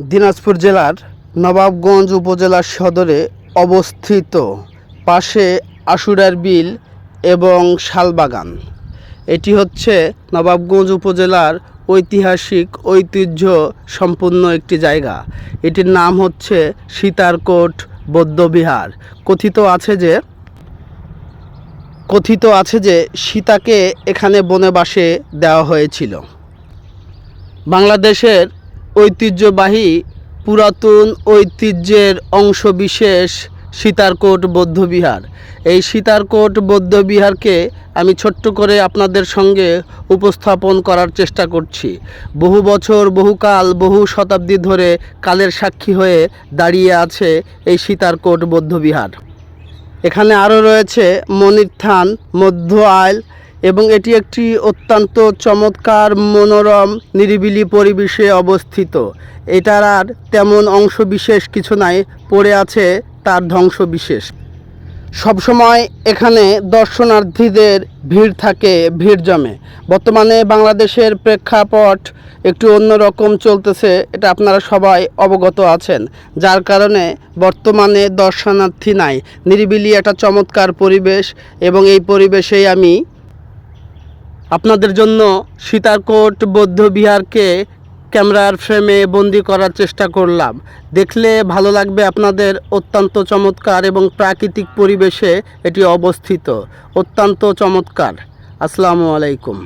দিনাজপুর জেলার নবাবগঞ্জ উপজেলার সদরে অবস্থিত পাশে আশুরার বিল এবং শালবাগান। এটি হচ্ছে নবাবগঞ্জ উপজেলার ঐতিহাসিক ঐতিহ্য সম্পন্ন একটি জায়গা। এটির নাম হচ্ছে সীতারকোট বৌদ্ধবিহার। কথিত আছে যে, কথিত আছে যে সীতাকে এখানে বনবাসে দেওয়া হয়েছিল। বাংলাদেশের ঐতিহ্যবাহী পুরাতন ঐতিহ্যের অংশবিশেষ সীতারকোট বৌদ্ধবিহার। এই সীতারকোট বৌদ্ধবিহারকে আমি ছোট্ট করে আপনাদের সঙ্গে উপস্থাপন করার চেষ্টা করছি। বহু বছর বহুকাল বহু শতাব্দী ধরে কালের সাক্ষী হয়ে দাঁড়িয়ে আছে এই সীতারকোট বৌদ্ধবিহার। এখানে আরও রয়েছে মনির থান, মধ্য আইল এবং এটি একটি অত্যন্ত চমৎকার, মনোরম, নিরিবিলি পরিবেশে অবস্থিত। এটার আর তেমন অংশ বিশেষ কিছু নাই, পড়ে আছে তার ধ্বংসবিশেষ। সবসময় এখানে দর্শনার্থীদের ভিড় থাকে, ভিড় জমে। বর্তমানে বাংলাদেশের প্রেক্ষাপট একটু অন্যরকম চলতেছে, এটা আপনারা সবাই অবগত আছেন। যার কারণে বর্তমানে দর্শনার্থী নাই। নিরিবিলি একটা চমৎকার পরিবেশ এবং এই পরিবেশেই আমি আপনাদের জন্য সীতাকোট বৌদ্ধ বিহারকে ক্যামেরার ফ্রেমে বন্দি করার চেষ্টা করলাম। দেখলে ভালো লাগবে আপনাদের অত্যন্ত চমৎকার এবং প্রাকৃতিক পরিবেশে এটি অবস্থিত। অত্যন্ত চমৎকার। আসসালামু আলাইকুম।